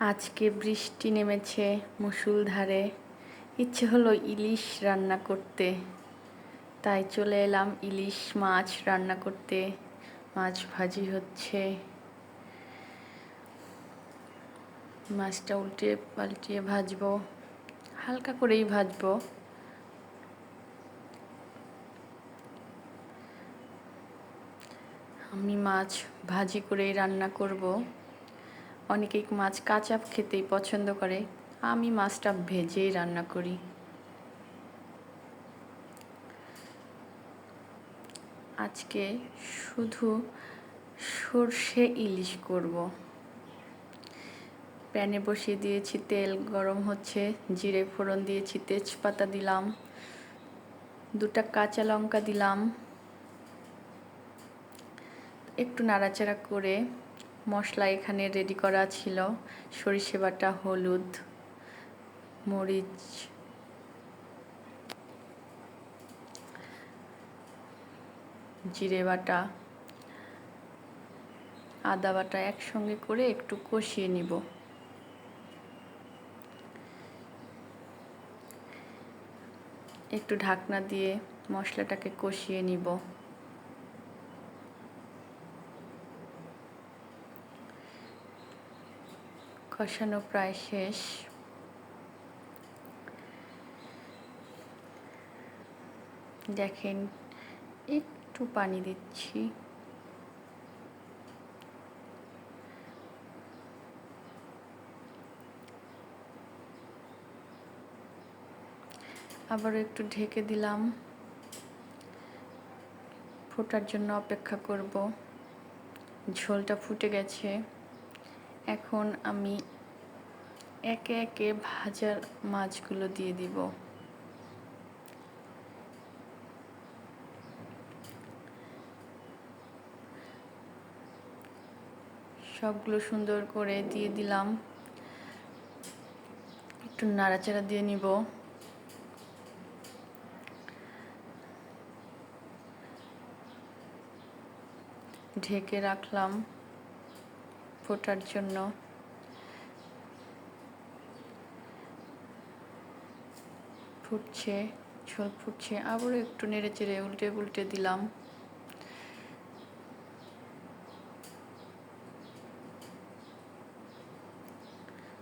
আজকে বৃষ্টি নেমেছে মুসুলধারে ইচ্ছে হলো ইলিশ রান্না করতে। তাই চলে এলাম ইলিশ মাছ রান্না করতে। মাছ ভাজি হচ্ছে। মাছটা উল্টে পাল্টিয়ে ভাজবো। হালকা করেই ভাজবো। আমি মাছ ভাজি করেই রান্না করব। অনেকেই মাছ কাঁচা খেতেই পছন্দ করে। আমি মাছটা ভেজেই রান্না করি। আজকে শুধু সর্ষে ইলিশ করব। প্যানে বসিয়ে দিয়েছি তেল, গরম হচ্ছে, জিরে ফোড়ন দিয়েছি, তেজপাতা দিলাম, দুটা কাঁচা লঙ্কা দিলাম। একটু নাড়াচাড়া করে মশলা এখানে রেডি করা ছিল। সরিষে বাটা হলুদ, মরিচ। জিরে বাটা আদা বাটা একসঙ্গে করে একটু কষিয়ে নিব। একটু ঢাকনা দিয়ে মশলাটাকে কষিয়ে নিব। কষানো প্রায় শেষ। দেখেন, একটু পানি দিচ্ছি। আবারও একটু ঢেকে দিলাম। ফোটার জন্য অপেক্ষা করব। ঝোলটা ফুটে গেছে। এখন আমি একে একে ভাজার মাছগুলো দিয়ে দিব। সবগুলো সুন্দর করে দিয়ে দিলাম। একটু নাড়াচাড়া দিয়ে নিব। ঢেকে রাখলাম। ফোটার জন্য। ফুটছে, ঝোল ফুটছে। আবারও একটু নেড়ে চেড়ে উল্টে উল্টে দিলাম।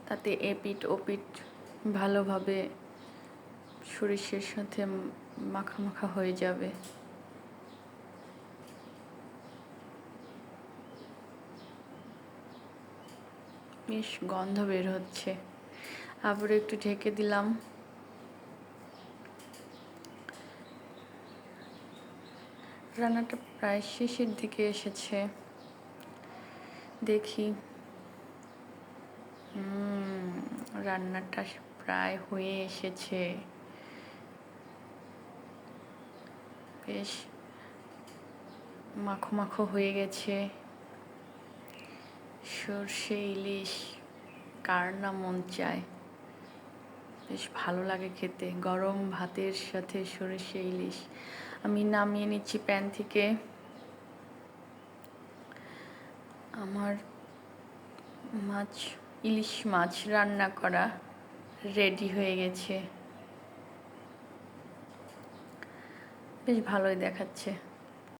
তাতে এপিট ওপিট ভালোভাবে সরিষের সাথে মাখা মাখা হয়ে যাবে। বেশ গন্ধ বের হচ্ছে। আবার একটু ঢেকে দিলাম। রান্নাটা প্রায় শেষের দিকে এসেছে। দেখি। রান্নাটা প্রায় হয়ে এসেছে। বেশ মাখো মাখো হয়ে গেছে। সর্ষে ইলিশ কার না মন চায়? বেশ ভালো লাগে খেতে। গরম ভাতের সাথে সর্ষে ইলিশ। আমি নামিয়ে নিচ্ছি প্যান থেকে। আমার মাছ, ইলিশ মাছ রান্না করা রেডি হয়ে গেছে। বেশ ভালোই দেখাচ্ছে।